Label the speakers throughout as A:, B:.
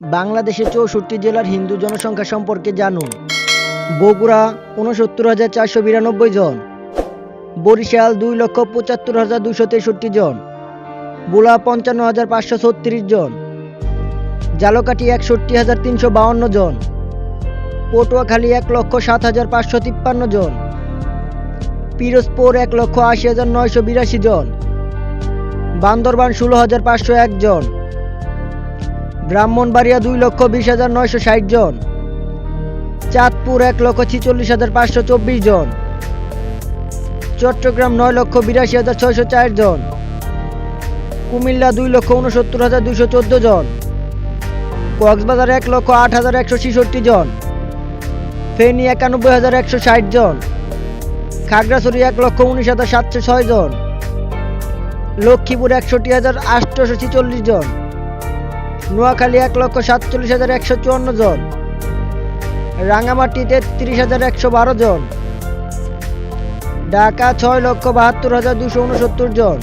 A: বাংলাদেশের চৌষট্টি জেলার হিন্দু জনসংখ্যা সম্পর্কে জানুন। বগুড়া, উনসত্তর হাজার চারশো বিরানব্বই জন। বরিশাল, দুই লক্ষ পঁচাত্তর হাজার দুশো তেষট্টি জন। বোলা, পঞ্চান্ন হাজার পাঁচশো ছত্রিশ জন। জালকাঠি, একষট্টি হাজার তিনশো বাউন্ন জন। পটুয়াখালী, এক লক্ষ সাত হাজার পাঁচশো তিপ্পান্ন জন। পিরোজপুর, এক লক্ষ আশি হাজার নয়শো বিরাশি জন। বান্দরবান, ষোলো হাজার পাঁচশো এক জন। ব্রাহ্মণবাড়িয়া দুই লক্ষ বিশ হাজার নয়শো ষাট জন। চাঁদপুর এক লক্ষ ছিচল্লিশ হাজার পাঁচশো চব্বিশ জন। চট্টগ্রাম নয় লক্ষ বিরাশি হাজার ছয়শো চার জন। কুমিল্লা দুই লক্ষ উনসত্তর হাজার দুশো চোদ্দ জন। কক্সবাজার এক লক্ষ আট হাজার একশো ছেষট্টি জন। ফেনী একানব্বই হাজার একশো ষাট জন। খাগড়াছড়ি এক লক্ষ উনিশ হাজার সাতশো ছয় জন। লক্ষ্মীপুর একষট্টি হাজার আটশোশো ছিচল্লিশ জন। নোয়াখালী এক লক্ষ সাতচল্লিশ হাজার একশো চুয়ান্ন জন। রাঙামাটি তেত্রিশ হাজার একশো বারো জন। ঢাকা ছয় লক্ষ বাহাত্তর হাজার দুশো উনসত্তর জন।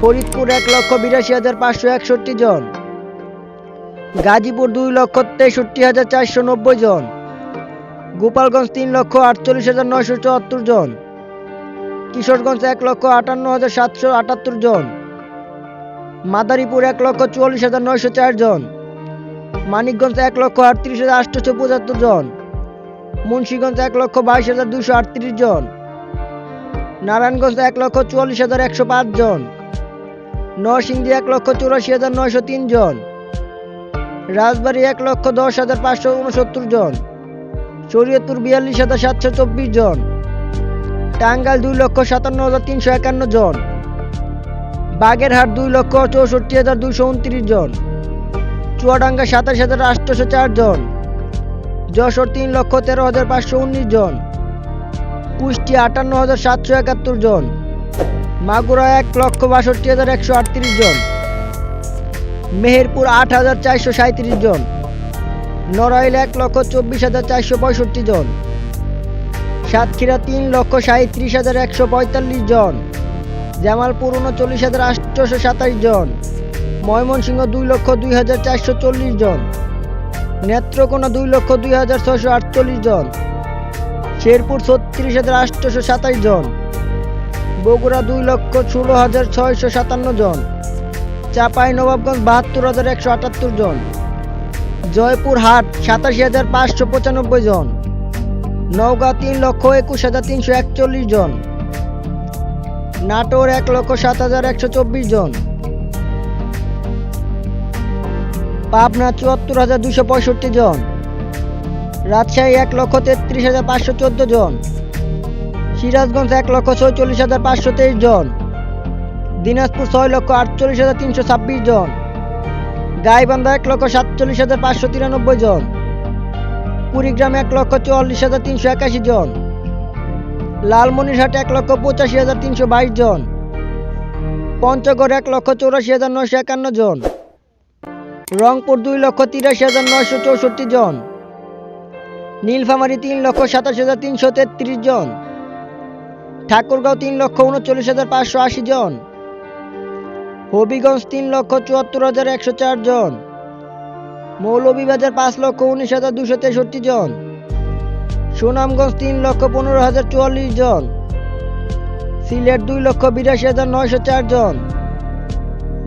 A: ফরিদপুর এক লক্ষ বিরাশি হাজার পাঁচশো একষট্টি জন। গাজীপুর দুই লক্ষ তেষট্টি হাজার চারশো নব্বই জন। গোপালগঞ্জ তিন লক্ষ আটচল্লিশ হাজার নয়শো চুয়াত্তর জন। কিশোরগঞ্জ এক লক্ষ আটান্ন হাজার সাতশো আটাত্তর জন। মাদারীপুর এক লক্ষ চুয়াল্লিশ হাজার নয়শো চার জন। মানিকগঞ্জ এক লক্ষ আটত্রিশ হাজার আটশোশো পঁচাত্তর জন। মুন্সীগঞ্জ এক লক্ষ বাইশ হাজার দুশো আটত্রিশ জন। নারায়ণগঞ্জ এক লক্ষ চুয়াল্লিশ হাজার একশো পাঁচ জন। নরসিংদী এক লক্ষ চুরাশি হাজার নয়শো তিন জন। রাজবাড়ী এক লক্ষ দশ হাজার পাঁচশো উনসত্তর জন। শরীয়তপুর বিয়াল্লিশ হাজার সাতশো চব্বিশ জন। টাঙ্গাইল দুই লক্ষ সাতান্ন হাজার তিনশো একান্ন জন। বাগেরহাট দুই লক্ষ চৌষট্টি হাজার দুশো উনত্রিশ জন। চুয়াডাঙ্গা সাতাশ হাজার আটশোশো চার জন। যশোর তিন লক্ষ তেরো হাজার পাঁচশো উনিশ জন। কুষ্টি আটান্ন হাজার সাতশো একাত্তর জন। মাগুরা এক লক্ষ বাষট্টি হাজার একশো আটত্রিশ জন। মেহেরপুর আট হাজার চারশো সাঁত্রিশ জন। নড়াইল এক লক্ষ চব্বিশ হাজার চারশো পঁয়ষট্টি জন। সাতক্ষীরা তিন লক্ষ সাঁত্রিশ হাজার একশো পঁয়তাল্লিশ জন। জামালপুর উনচল্লিশ হাজার আটশোশো সাতাশ জন। ময়মনসিংহ দুই লক্ষ দুই হাজার চারশো চল্লিশ জন। নেত্রকোনা দুই লক্ষ দুই হাজার ছশো আটচল্লিশ জন। শেরপুর ছত্রিশ হাজার আটশোশো সাতাশ জন। বগুড়া দুই লক্ষ ষোলো হাজার ছয়শো সাতান্ন জন। চাপাই নবাবগঞ্জ বাহাত্তর হাজার একশো আটাত্তর জন। জয়পুর হাট সাতাশি হাজার পাঁচশো পঁচানব্বই জন। নওগাঁ তিন লক্ষ একুশ হাজার তিনশো একচল্লিশ জন। নাটোর এক লক্ষ সাত হাজার একশো চব্বিশ জন। পাবনা চুয়াত্তর হাজার দুশো পঁয়ষট্টি জন। রাজশাহী এক লক্ষ তেত্রিশ হাজার পাঁচশো চোদ্দ জন। সিরাজগঞ্জ এক লক্ষ ছয়চল্লিশ হাজার পাঁচশো তেইশ জন। দিনাজপুর ছয় লক্ষ আটচল্লিশ হাজার তিনশো ছাব্বিশ জন। গাইবান্ধা এক লক্ষ সাতচল্লিশ হাজার পাঁচশো তিরানব্বই জন। কুড়িগ্রাম এক লক্ষ চুয়াল্লিশ হাজার তিনশো একাশি জন। লালমনিরহাট এক লক্ষ পঁচাশি হাজার তিনশো বাইশ জন। পঞ্চগড় এক লক্ষ চৌরাশি হাজার নয়শো একান্ন জন। রংপুর দুই লক্ষ তিরাশি হাজার নয়শো চৌষট্টি জন। নীলফামারী তিন লক্ষ সাতাশ হাজার তিনশো তেত্রিশ জন। ঠাকুরগাঁও তিন লক্ষ উনচল্লিশ হাজার পাঁচশো আশি জন। হবিগঞ্জ তিন লক্ষ চুয়াত্তর হাজার একশো চার জন। মৌলভীবাজার পাঁচ লক্ষ উনিশ হাজার দুশো তেষট্টি জন। সুনামগঞ্জ তিন লক্ষ পনেরো হাজার চুয়াল্লিশ জন। সিলেট দুই লক্ষ বিরাশি হাজার নয়শো চার জন।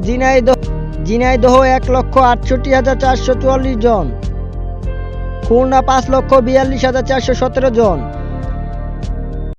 A: ঝিনাইদহ ঝিনাইদহ এক লক্ষ আটষট্টি হাজার চারশো চুয়াল্লিশ জন। খুলনা পাঁচ লক্ষ বিয়াল্লিশ হাজার চারশো সতেরো জন।